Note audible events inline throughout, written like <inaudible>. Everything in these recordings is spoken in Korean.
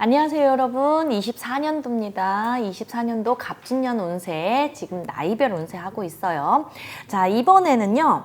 안녕하세요 여러분 24년도입니다 24년도 갑진년 운세 지금 나이별 운세 하고 있어요 자 이번에는요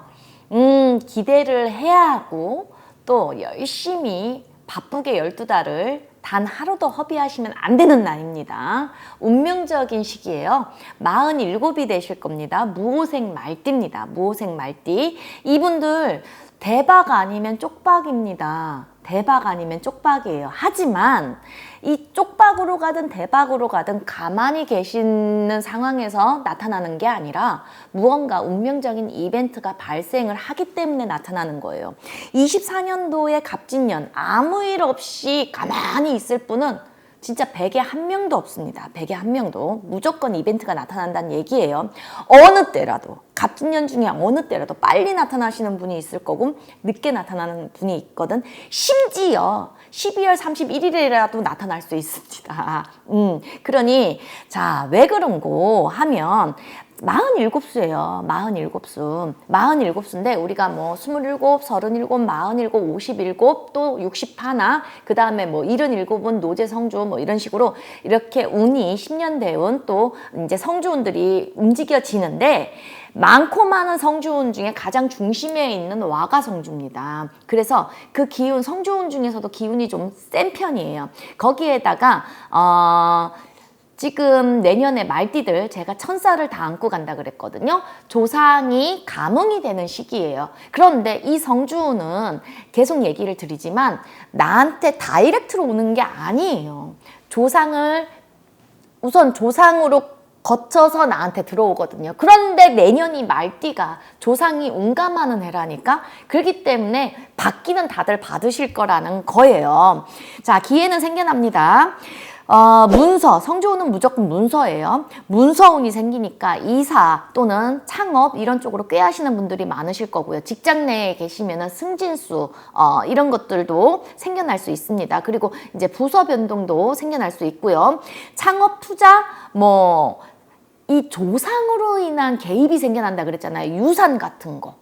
음 기대를 해야 하고 또 열심히 바쁘게 12달을 단 하루도 허비하시면 안 되는 날입니다. 운명적인 시기예요. 47이 되실 겁니다. 무호생 말띠입니다. 무호생 말띠. 이분들 대박 아니면 쪽박입니다. 대박 아니면 쪽박이에요. 하지만 이 쪽박으로 가든 대박으로 가든 가만히 계시는 상황에서 나타나는 게 아니라 무언가 운명적인 이벤트가 발생을 하기 때문에 나타나는 거예요. 24년도의 갑진년 아무 일 없이 가만히 있을 분은 진짜 100에 한 명도 없습니다. 100에 한 명도. 무조건 이벤트가 나타난다는 얘기예요. 어느 때라도, 갑진년 중에 어느 때라도 빨리 나타나시는 분이 있을 거고, 늦게 나타나는 분이 있거든. 심지어 12월 31일이라도 나타날 수 있습니다. 음, 그러니, 자, 왜 그런고 하면, 47수예요. 47수. 47수인데 우리가 뭐 27, 37, 47, 57, 또 60하나 그 다음에 뭐 77은 노제 성주 뭐 이런 식으로 이렇게 운이 10년 대운 또 이제 성주운들이 움직여지는데 많고 많은 성주운 중에 가장 중심에 있는 와가 성주입니다. 그래서 그 기운 성주운 중에서도 기운이 좀 센 편이에요. 거기에다가 어 지금 내년에 말띠들 제가 천사를 다 안고 간다 그랬거든요. 조상이 감흥이 되는 시기예요. 그런데 이 성주는 계속 얘기를 드리지만 나한테 다이렉트로 오는 게 아니에요. 조상을 우선 조상으로 거쳐서 나한테 들어오거든요. 그런데 내년이 말띠가 조상이 운감하는 해라니까 그렇기 때문에 받기는 다들 받으실 거라는 거예요. 자, 기회는 생겨납니다. 어, 문서, 성조운은 무조건 문서예요. 문서운이 생기니까 이사 또는 창업 이런 쪽으로 꾀하시는 분들이 많으실 거고요. 직장 내에 계시면은 승진수 어, 이런 것들도 생겨날 수 있습니다. 그리고 이제 부서 변동도 생겨날 수 있고요. 창업 투자 뭐 이 조상으로 인한 개입이 생겨난다 그랬잖아요. 유산 같은 거.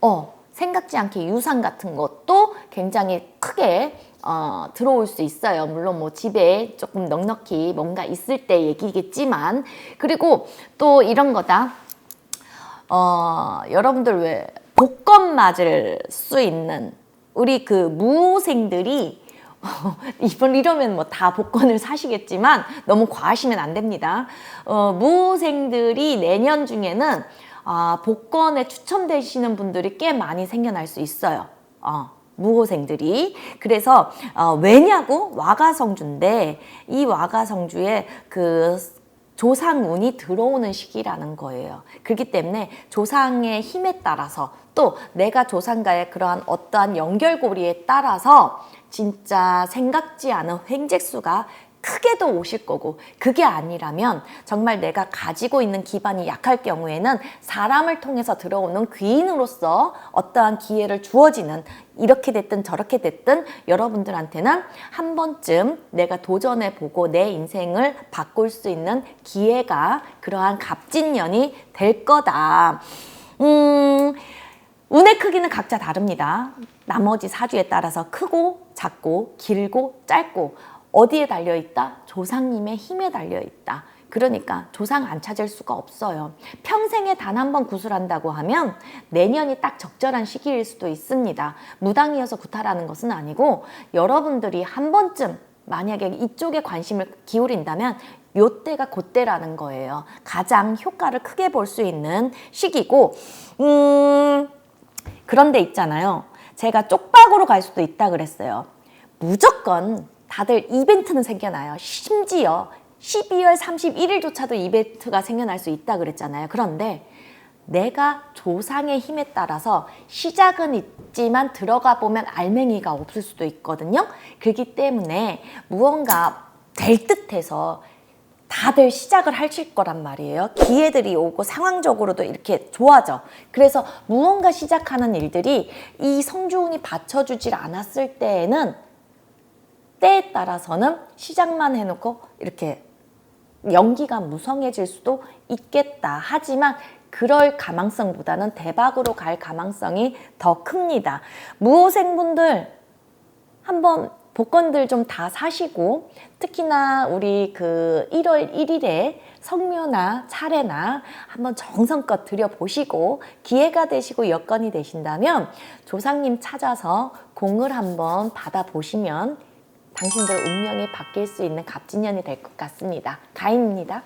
어, 생각지 않게 유산 같은 것도 굉장히 크게 어, 들어올 수 있어요. 물론 뭐 집에 조금 넉넉히 뭔가 있을 때 얘기겠지만 그리고 또 이런 거다. 어, 여러분들 왜 복권 맞을 수 있는 우리 그 무생들이 <laughs> 이번 이러면 뭐 다 복권을 사시겠지만 너무 과하시면 안 됩니다. 어, 무생들이 내년 중에는 아, 복권에 추첨되시는 분들이 꽤 많이 생겨날 수 있어요. 어. 무호생들이 그래서 어, 왜냐고 와가성주인데 이 와가성주에 그 조상운이 들어오는 시기라는 거예요. 그렇기 때문에 조상의 힘에 따라서 또 내가 조상과의 그러한 어떠한 연결고리에 따라서 진짜 생각지 않은 횡재수가 크게도 오실 거고 그게 아니라면 정말 내가 가지고 있는 기반이 약할 경우에는 사람을 통해서 들어오는 귀인으로서 어떠한 기회를 주어지는 이렇게 됐든 저렇게 됐든 여러분들한테는 한 번쯤 내가 도전해 보고 내 인생을 바꿀 수 있는 기회가 그러한 갑진년이 될 거다. 음, 운의 크기는 각자 다릅니다. 나머지 사주에 따라서 크고 작고 길고 짧고 어디에 달려 있다? 조상님의 힘에 달려 있다. 그러니까 조상 안 찾을 수가 없어요. 평생에 단 한 번 구슬한다고 하면 내년이 딱 적절한 시기일 수도 있습니다. 무당이어서 구타라는 것은 아니고 여러분들이 한 번쯤 만약에 이쪽에 관심을 기울인다면 요때가 그때라는 거예요. 가장 효과를 크게 볼 수 있는 시기고, 음, 그런데 있잖아요. 제가 쪽박으로 갈 수도 있다 그랬어요. 무조건 다들 이벤트는 생겨나요. 심지어 12월 31일조차도 이벤트가 생겨날 수 있다 그랬잖아요. 그런데 내가 조상의 힘에 따라서 시작은 있지만 들어가 보면 알맹이가 없을 수도 있거든요. 그렇기 때문에 무언가 될 듯해서 다들 시작을 하실 거란 말이에요. 기회들이 오고 상황적으로도 이렇게 좋아져. 그래서 무언가 시작하는 일들이 이 성주운이 받쳐주질 않았을 때에는 때에 따라서는 시작만 해놓고 이렇게 연기가 무성해질 수도 있겠다. 하지만 그럴 가망성보다는 대박으로 갈 가망성이 더 큽니다. 무호생분들 한번 복권들 좀 다 사시고 특히나 우리 그 1월 1일에 성묘나 차례나 한번 정성껏 들여보시고 기회가 되시고 여건이 되신다면 조상님 찾아서 공을 한번 받아보시면 당신들 운명이 바뀔 수 있는 갑진년이 될 것 같습니다. 가인입니다.